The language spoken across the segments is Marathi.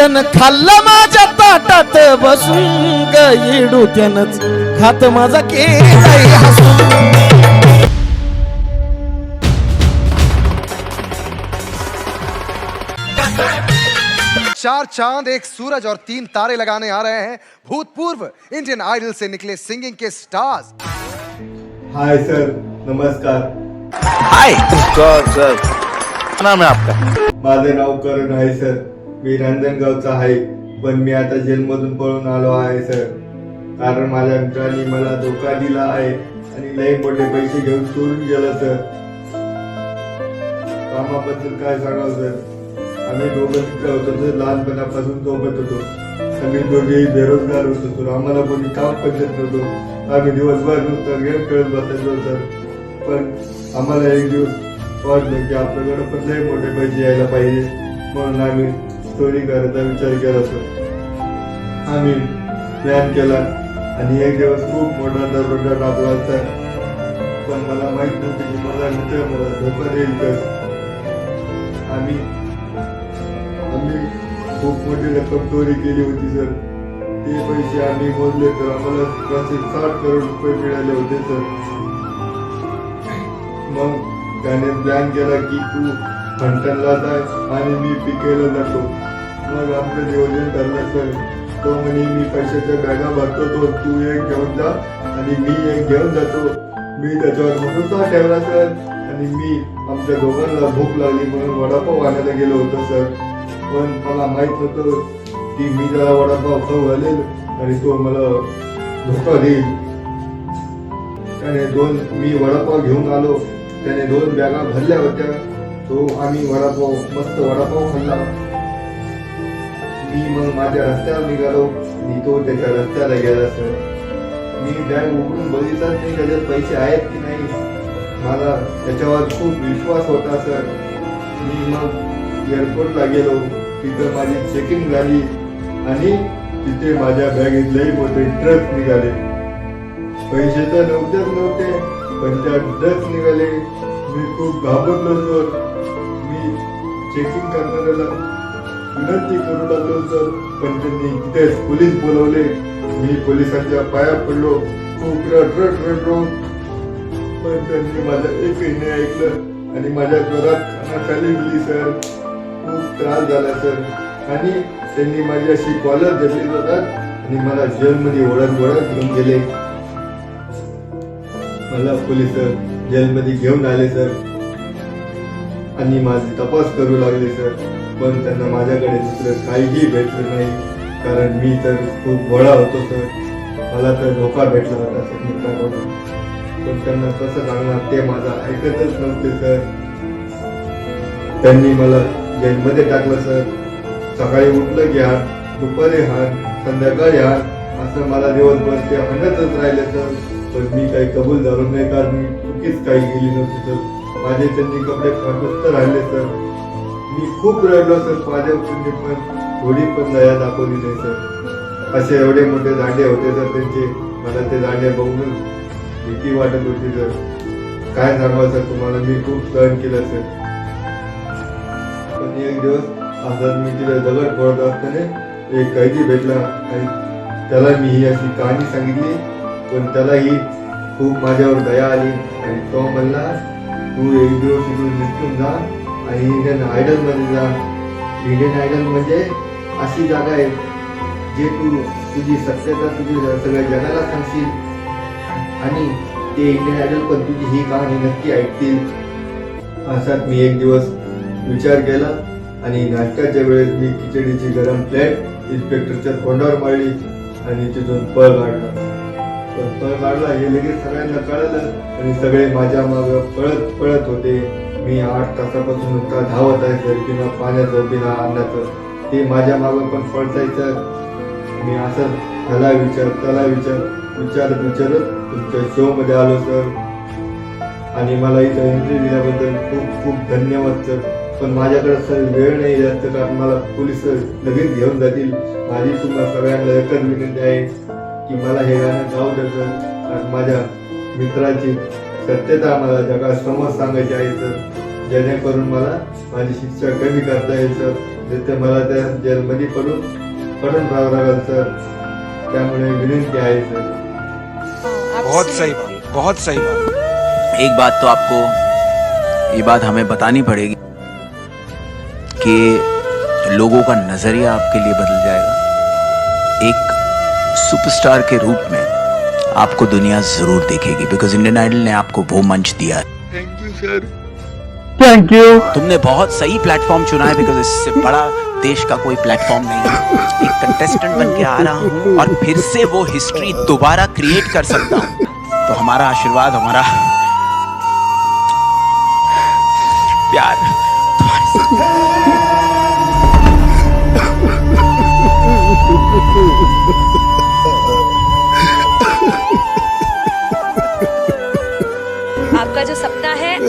भोजन खाल्लं माझ्या ताटात बसून गईडू त्यानंच. खात माझा हसून. चार चांद एक सूरज और तीन तारे लगाने आ रहे हैं। भूतपूर्व इंडियन आइडल से निकले सिंगिंग के स्टार्स हाय सर नमस्कार। हाय सर सर नाम है आपका? माझं नाव करण आहे सर मी रांजणगावचा आहे पण मी आता जेलमधून पळून आलो आहे सर. कारण माझ्या मित्रांनी मला धोका दिला आहे आणि लई मोठे पैसे घेऊन चोरून गेलं सर. कामाबद्दल काय सांगावं सर? आम्ही दोघं मित्र होतो तर लहानपणापासून सोबत होतो. आम्ही दोघेही बेरोजगार होतो आम्हाला कोणी काम पण देत नव्हतो. आम्ही दिवसभर नुसतं गेम खेळत बसायचो सर. पण आम्हाला एक दिवस वाटलं की आपल्याकडं पण लई मोठे पैसे यायला पाहिजे. म्हणून आम्ही चोरी करायचा विचार केला सर आम्ही प्लॅन केला आणि एक दिवस खूप मोठा दरोडा टाकला सर पण मला माहीत नव्हतं की माझा मित्र मला धोका देईल तर. आम्ही आम्ही खूप मोठी रक्कम चोरी केली होती सर ते पैसे आम्ही मोजले तर आम्हाला त्याचे साठ करोड रुपये मिळाले होते सर मग त्याने प्लॅन केला की तू फंटनला जाय आणि मी पिकेला जातो. मग आमचं नियोजन ठरलं सर तो म्हणे मी पैशाच्या बॅगा भरतो तो तू एक घेऊन जा आणि मी एक घेऊन जातो. मी त्याच्यावर भरोसा ठेवला सर. आणि मी आमच्या दोघांना भूक लागली म्हणून वडापाव आणायला गेलो होतो सर. पण मला माहीत होतं की मी त्याला वडापाव खाऊ घालेल आणि तो मला धोका देईल. त्याने दोन मी वडापाव घेऊन आलो. त्याने दोन बॅगा भरल्या होत्या. तो आम्ही वडापाव मस्त वडापाव खाल्ला. मी मग माझ्या रस्त्यावर निघालो. मी तो त्याच्या रस्त्याला गेला सर मी बॅग उघडून बघितलाच नाही त्याच्यात पैसे आहेत की नाही. मला त्याच्यावर खूप विश्वास होता सर मी मग एअरपोर्टला गेलो. तिथं माझी चेकिंग झाली आणि तिथे माझ्या बॅगेत मोठे ट्रक निघाले. पैसे तर नव्हतेच नव्हते पण त्या ड्रग्स निघाले. मी खूप घाबरलो सर. मी चेकिंग करणाऱ्याला विनंती करू लागलो सर पण त्यांनी इथेच पोलीस बोलवले. मी पोलिसांच्या पाया पडलो. खूप रडरड रडलो पण त्यांनी माझं एकही नाही ऐकलं आणि माझ्या जोरात खाली दिली सर. खूप त्रास झाला सर. आणि त्यांनी माझी अशी कॉलर धरली जातात आणि मला जेलमध्ये ओढत ओळख घेऊन गेले. मला पोलीस जेलमध्ये घेऊन आले सर. आणि माझी तपास करू लागले सर. पण त्यांना माझ्याकडे दुसरं काहीही भेटलं नाही. कारण मी तर खूप गोळा होतो सर. मला तर धोका भेटला होता सर मित्राकडून पण त्यांना कसं सांगणार ते माझं ऐकतच नव्हते सर. त्यांनी मला जेलमध्ये टाकलं सर. सकाळी उठलं की हात दुपारी हात संध्याकाळी हात असं मला दिवसभर ते म्हणतच राहिले सर. पण मी काही कबूल झालो नाही कारण मी चुकीच काही केली नव्हती सर. माझे त्यांनी कपडे फाटत राहिले सर. मी खूप रडलो सर माझ्या त्यांनी पण थोडी पण दया दाखवली नाही सर. असे एवढे मोठे दांडे होते सर त्यांचे मला ते दांडे बघून भीती वाटत होती सर. काय सांगावं सर तुम्हाला? मी खूप सहन केलं सर. पण एक दिवस असं मी तिला दगड पडत असताना एक कैदी भेटला आणि त्याला मी ही अशी कहाणी सांगितली पण त्यालाही खूप माझ्यावर दया आली आणि तो म्हणला तू एक दिवस इथून निघून जा आणि इंडियन आयडलमध्ये जा इंडियन आयडल म्हणजे अशी जागा आहे जे तू तुझी सत्यता तुझी सगळ्या जगाला सांगशील. आणि ते इंडियन आयडल पण तुझी ही कहाणी नक्की ऐकतील. असाच मी एक दिवस विचार केला आणि नाश्त्याच्या वेळेस मी खिचडीची गरम प्लेट इन्स्पेक्टरच्या तोंडावर मारली आणि तिथून पळ काढला. पण पळ काढला हे लगेच सगळ्यांना कळलं आणि सगळे माझ्या माग पळत पळत होते. मी आठ तासापासून नुसता धावत आहे सर किंवा पाण्याचं बिना अन्नाचं ते माझ्या मागं पण पळतायचं मी असं त्याला विचार त्याला विचार विचारत विचारत तुमच्या शो मध्ये आलो सर. आणि मला इथं एंट्री दिल्याबद्दल खूप खूप धन्यवाद सर. पण माझ्याकडे सर वेळ नाही जास्त कारण मला पोलीस लगेच घेऊन जातील. माझी तुम्हाला सगळ्यांना एकच विनंती आहे की मला हे गाणं गाऊ द्या सर. कारण माझ्या मित्राची सत्यता मला जगात समज सांगायची आहे सर जेणेकरून मला माझी शिक्षा कमी करता सर. तिथे मला त्या जेलमध्ये पडून पडून राहावं लागेल सर. त्यामुळे विनंती आहे सर. बहुत सही बात बहुत सही बात. एक बात तो आपको ये बात हमें बतानी पड़ेगी कि लोगों का नजरिया आपके लिए बदल जाएगा। एक सुपरस्टार के रूप में आपको दुनिया ज़रूर देखेगी बिकॉज़ इंडियन आइडल ने आपको वो मंच दिया थँक यू तुमने बहुत सही प्लेटफॉर्म चुना है बिकॉज़ इससे बड़ा देश का कोई प्लेटफॉर्म नहीं है। एक कंटेस्टेंट बन के आ रहा हूँ और फिर से वो हिस्ट्री दोबारा क्रिएट कर सकता हूँ। तो हमारा आशीर्वाद हमारा प्यार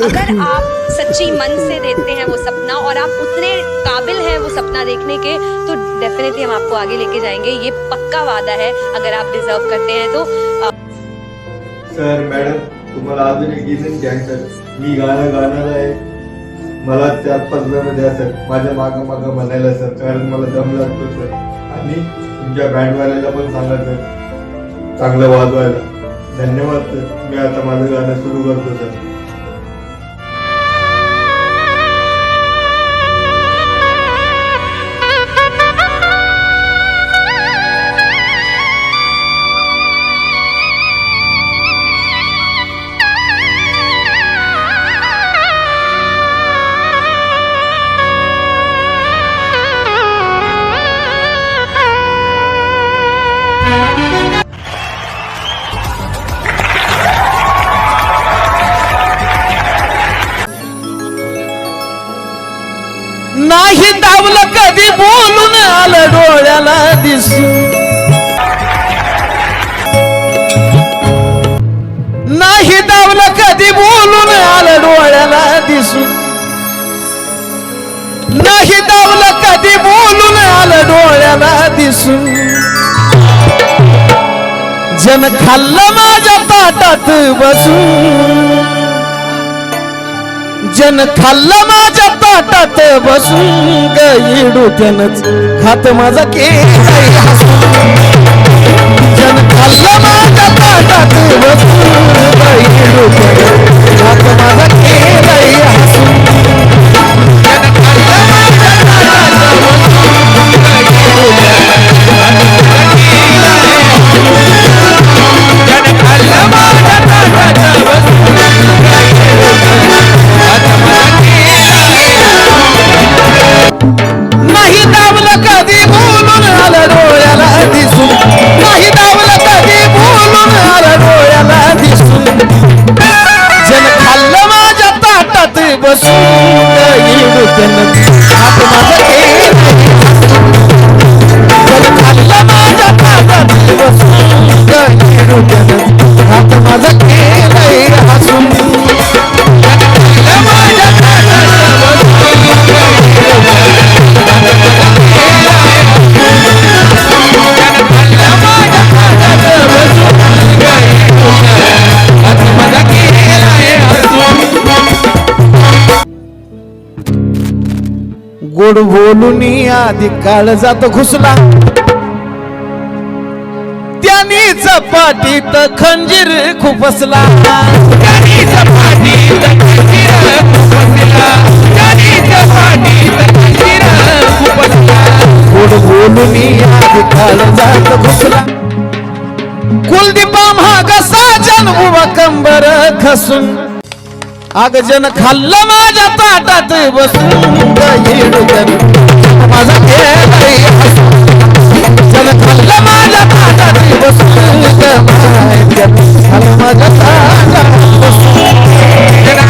अगर आप सच्ची मन से देखते हैं वो सपना और आप उतने काबिल हैं वो सपना देखने के तो डेफिनेटली हम आपको आगे लेके जाएँगे। ये पक्का वादा है, अगर आप डिजर्व करते हैं तो। सर, मॅडम तुम्हाला अजून एक विनंती आहे सर मी गाणं गाणार आहे मला चार पाच जण द्या, सर। माझ्या मागं मागं म्हणायला, सर, कारण मला दम लागतो, सर. आणि तुमच्या बँडवाल्याला पण सांगा, सर. चांगलं वाजवायला. धन्यवाद, सर. मी आता माझं गाणं सुरू करतो, सर. नाही कधी बोलून आलं डोळ्याला दिसू नाही दावलं कधी बोलून आलं डोळ्याला दिसू नाही दावलं कधी बोलून आलं डोळ्याला दिसू जन खाल्लं माझ्या ताटात बसून. जन खाल्लं माझ्या ताटात बसून गईडू त्यानंच खात माझा के जन खाल्लं माझ्या येऊ गोड बोलून आधी काळ जात घुसला. त्यानी चपाटीत खंजीर खुपसला. त्यानी चपाटीत खंजीर खुपसला. त्यानी चपाटीत खंजीर खुपसला. गोड बोलून आधी घुसला. कुलदीपा महाग साजन उभा कंबर खसून आगजन माझ्या बसून माझा जन खाल्लं माझ्या ताटात बसून माझ्या ताटात बसून